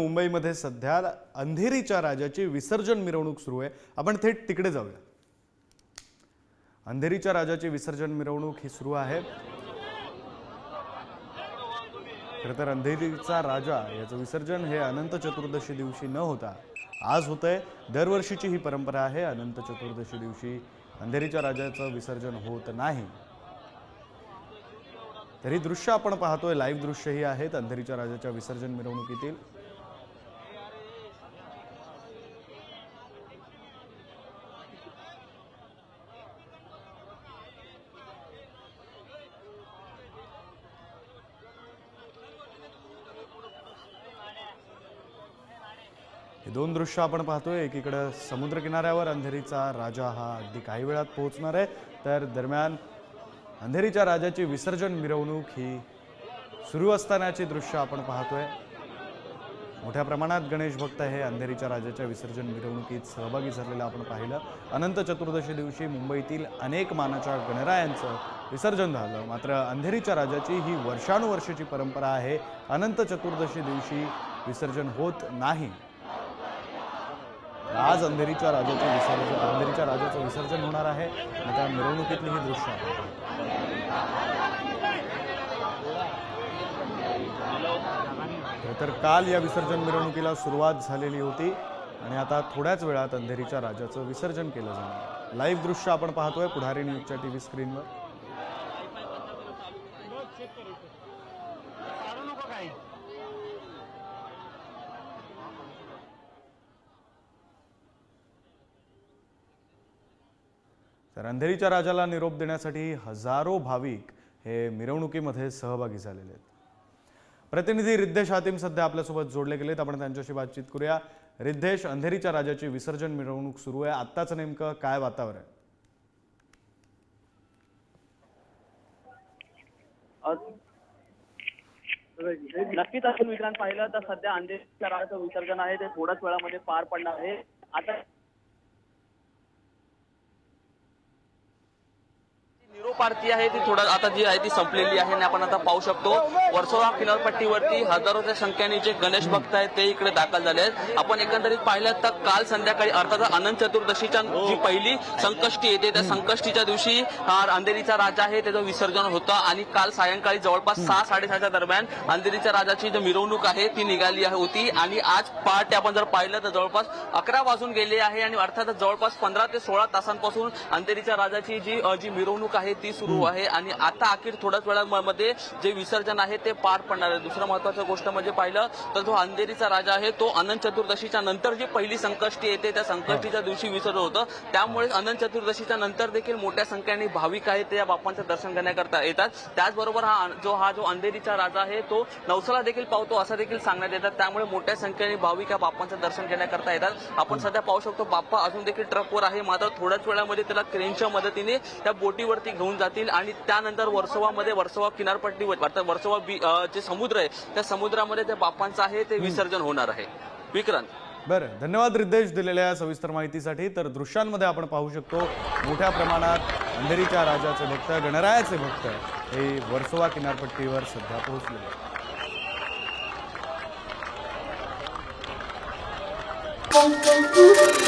मुंबईमध्ये सध्या अंधेरीच्या राजाची विसर्जन मिरवणूक सुरू आहे. आपण थेट तिकडे जाऊया. अंधेरीच्या राजाची विसर्जन मिरवणूक ही सुरू आहे. खरं तर अंधेरीचा राजा याचं विसर्जन हे अनंत चतुर्दशी दिवशी न होता आज होतंय. दरवर्षीची ही परंपरा आहे अनंत चतुर्दशी दिवशी अंधेरीच्या राजाचं विसर्जन होत नाही. तरी दृश्य आपण पाहतोय लाईव्ह दृश्यही आहेत अंधेरीच्या राजाच्या विसर्जन मिरवणुकीतील. हे दोन दृश्य आपण पाहतोय. एकीकडं समुद्रकिनाऱ्यावर अंधेरीचा राजा हा अगदी काही वेळात पोहोचणार आहे. तर दरम्यान अंधेरीच्या राजाची विसर्जन मिरवणूक ही सुरू असतानाची दृश्य आपण पाहतोय. मोठ्या प्रमाणात गणेश भक्त हे अंधेरीच्या राजाच्या विसर्जन मिरवणुकीत सहभागी झालेलं आपण पाहिलं. अनंत चतुर्दशी दिवशी मुंबईतील अनेक मानाच्या गणरायांचं विसर्जन झालं. मात्र अंधेरीच्या राजाची ही वर्षानुवर्षाची परंपरा आहे. अनंत चतुर्दशी दिवशी विसर्जन होत नाही. आज अंधेरीच्या राजाचे विसर्जन अंधेरीच्या राजाचं विसर्जन होणार आहे. आणि त्या मिरवणुकीतली ही दृश्य आहे तर काल या विसर्जन मिरवणुकीला सुरुवात झालेली होती आणि आता थोड्याच वेळात अंधेरीच्या राजाचं विसर्जन केलं जाणार लाईव्ह दृश्य आपण पाहतोय पुढारी न्यूजच्या टीव्ही स्क्रीनवर. तर अंधेरीच्या राजाला निरोप देण्यासाठी हजारो भाविक हे मिरवणुकीमध्ये सहभागी झालेले आहेत. प्रतिनिधी रिद्धेश हातीम सध्या आपल्यासोबत जोडले गेलेत. आपण त्यांच्याशी बातचीत करूया. रिद्धेश अंधेरीच्या राजाची विसर्जन मिरवणूक सुरू आहे. आत्ताचं नेमकं काय वातावरण आहे? नक्कीच आपण विक्रांत पाहिलं तर सध्या अंधेरीच्या राजाचं विसर्जन आहे. ते थोड्याच वेळामध्ये पार पडणार आहे. आता आरती आहे ती थोडं आता जी आहे ती संपलेली आहे आणि आपण आता पाहू शकतो. वर्सोवा किनारपट्टीवरती हजारोच्या संख्येने जे गणेश भक्त आहेत ते इकडे दाखल झाले आहेत. आपण एकंदरीत पाहिलं तर काल संध्याकाळी अर्थात अनंत चतुर्दशीच्या जी पहिली संकष्टी येते त्या संकष्टीच्या दिवशी हा अंधेरीचा राजा आहे त्याचं विसर्जन होतं आणि काल सायंकाळी जवळपास सहा साडेसहाच्या दरम्यान अंधेरीच्या राजाची जी मिरवणूक आहे ती निघाली होती. आणि आज पहाटे आपण जर पाहिलं तर जवळपास अकरा वाजून गेले आहे आणि अर्थातच जवळपास पंधरा ते सोळा तासांपासून अंधेरीच्या राजाची जी जी मिरवणूक आहे ती सुरू आहे आणि आता अखेर थोड्याच वेळामध्ये जे विसर्जन आहे ते पार पडणार आहे. दुसरं महत्वाचं गोष्ट म्हणजे पाहिलं तर जो अंधेरीचा राजा आहे तो अनंत चतुर्दशीच्या नंतर जी पहिली संकष्टी येते त्या संकष्टीच्या दिवशी विसर्जन होतं. त्यामुळे अनंत चतुर्दशीच्या नंतर देखील मोठ्या संख्येने भाविक आहेत ते या बाप्पांचं दर्शन करण्याकरता येतात. त्याचबरोबर हा जो हा जो अंधेरीचा राजा आहे तो नवसाला देखील पावतो असं देखील सांगण्यात येतात. त्यामुळे मोठ्या संख्येने भाविक या बाप्पांचं दर्शन घेण्याकरता येतात. आपण सध्या पाहू शकतो बाप्पा अजून देखील ट्रकवर आहे. मात्र थोड्याच वेळामध्ये त्याला क्रेनच्या मदतीने त्या बोटीवरती घेऊन जातील आणि त्यानंतर वर्सोवामध्ये वर्सोवा किनारपट्टीवर अर्थात वर्सोवा बी- जे समुद्र आहे त्या समुद्रामध्ये त्या बाप्पांचं आहे ते विसर्जन होणार आहे विक्रांत बरं धन्यवाद रिद्धेश दिलेल्या सविस्तर माहितीसाठी तर दृश्यांमध्ये आपण पाहू शकतो मोठ्या प्रमाणात अंधेरीच्या राजाचे भक्त गणरायाचे भक्त हे वर्सोवा किनारपट्टीवर सध्या पोहोचलेले आहेत. Thank you.